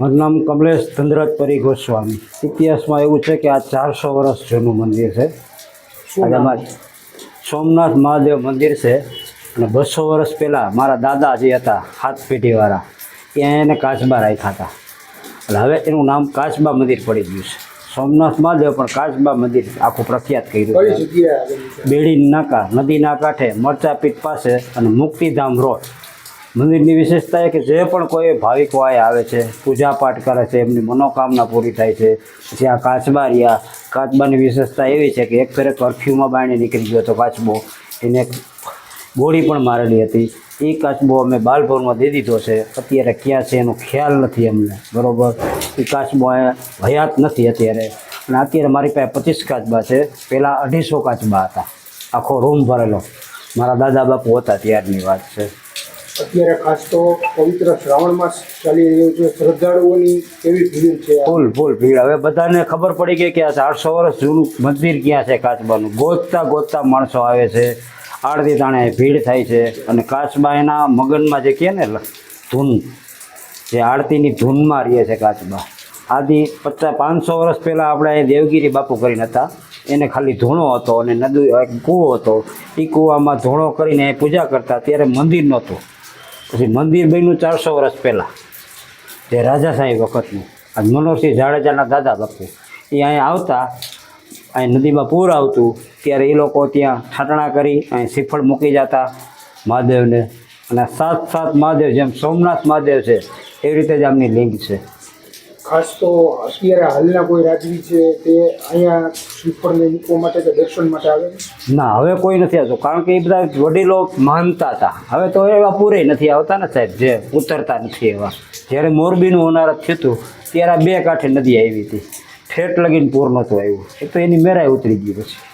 મારું નામ કમલેશ ધનરાજ પરી ગોસ્વામી. ઇતિહાસમાં એવું છે કે આ ચારસો વર્ષ જૂનું મંદિર છે. સોમનાથ મહાદેવ મંદિર છે. અને બસો વર્ષ પહેલાં મારા દાદા જે હતા હાથ પેઢીવાળા ત્યાં એને કાચબા રાખ્યા હતા. એટલે હવે એનું નામ કાચબા મંદિર પડી ગયું છે. સોમનાથ મહાદેવ પણ કાચબા મંદિર આખું પ્રખ્યાત કર્યું બેડી નાકા નદીના કાંઠે મરચાપીઠ પાસે અને મુક્તિધામ રોડ. મંદિરની વિશેષતા એ કે જે પણ કોઈ ભાવિકો વાય આવે છે પૂજા પાઠ કરે છે, એમની મનોકામના પૂરી થાય છે, પછી આ કાચબા રહ્યા કાચબાની વિશેષતા એવી છે કે એક ફેરે કરફ્યુમાં બાયણે નીકળી ગયો હતો કાચબો, એને ગોળી પણ મારેલી હતી. એ કાચબો અમે બાલભવનમાં દે દીધો છે. અત્યારે ક્યાં છે એનો ખ્યાલ નથી અમને. બરોબર? એ કાચબો હયાત નથી અત્યારે. અને અત્યારે મારી પાસે પચીસ કાચબા છે. પહેલાં અઢીસો કાચબા હતા. આખો રૂમ ભરેલો. મારા દાદા બાપુ હતા ત્યારની વાત છે. અત્યારે ખાસ તો પવિત્ર શ્રાવણ માસ ચાલી રહ્યો છે. શ્રદ્ધાળુઓની કેવી ભીડ છે? ફૂલ ફૂલ ભીડ. હવે બધાને ખબર પડી ગઈ કે આ ચારસો વર્ષ જૂનું મંદિર ક્યાં છે કાચબાનું? ગોતતા ગોતતા માણસો આવે છે. આરતી તાણે ભીડ થાય છે. અને કાચબા એના મગનમાં જે કહે ને ધૂન, જે આરતીની ધૂનમાં રહે છે કાચબા. આદિ પચાસ, પાંચસો વર્ષ પહેલાં આપણે એ દેવગીરી બાપુ કરીને હતા. એને ખાલી ધૂણો હતો અને નદી કૂવો હતો. એ કૂવામાં ધૂણો કરીને એ પૂજા કરતા. ત્યારે મંદિર નહોતું. પછી મંદિર બન્યું ચારસો વર્ષ પહેલાં, જે રાજા સાહેબ વખતનું, આ મનોહરસિંહ જાડેજાના દાદા વખતે, એ અહીંયા આવતા, અહીં નદીમાં પૂર આવતું, ત્યારે એ લોકો ત્યાં ઠાટણા કરી, અહીં શ્રીફળ મૂકી જતા મહાદેવને. અને સાત સાત મહાદેવ જેમ સોમનાથ મહાદેવ છે, એવી રીતે જ આમની લિંક છે. ખાસ તો અત્યારે હાલના કોઈ રાજવી છે તે અહીંયા શ્રીફળને મૂકવા માટે કે દર્શન માટે આવે ના, હવે કોઈ નથી આવતું. કારણ કે એ બધા વડીલો માનતા હતા. હવે તો એવા પૂરે નથી આવતા ને સાહેબ, જે ઉતરતા નથી એવા. જ્યારે મોરબીનું હોનારત થયું હતું, ત્યારે બે કાંઠે નદી આવી હતી. ઠેઠ લગીને પૂર નહોતું આવ્યું. એ તો એની મેરાય ઉતરી ગઈ પછી.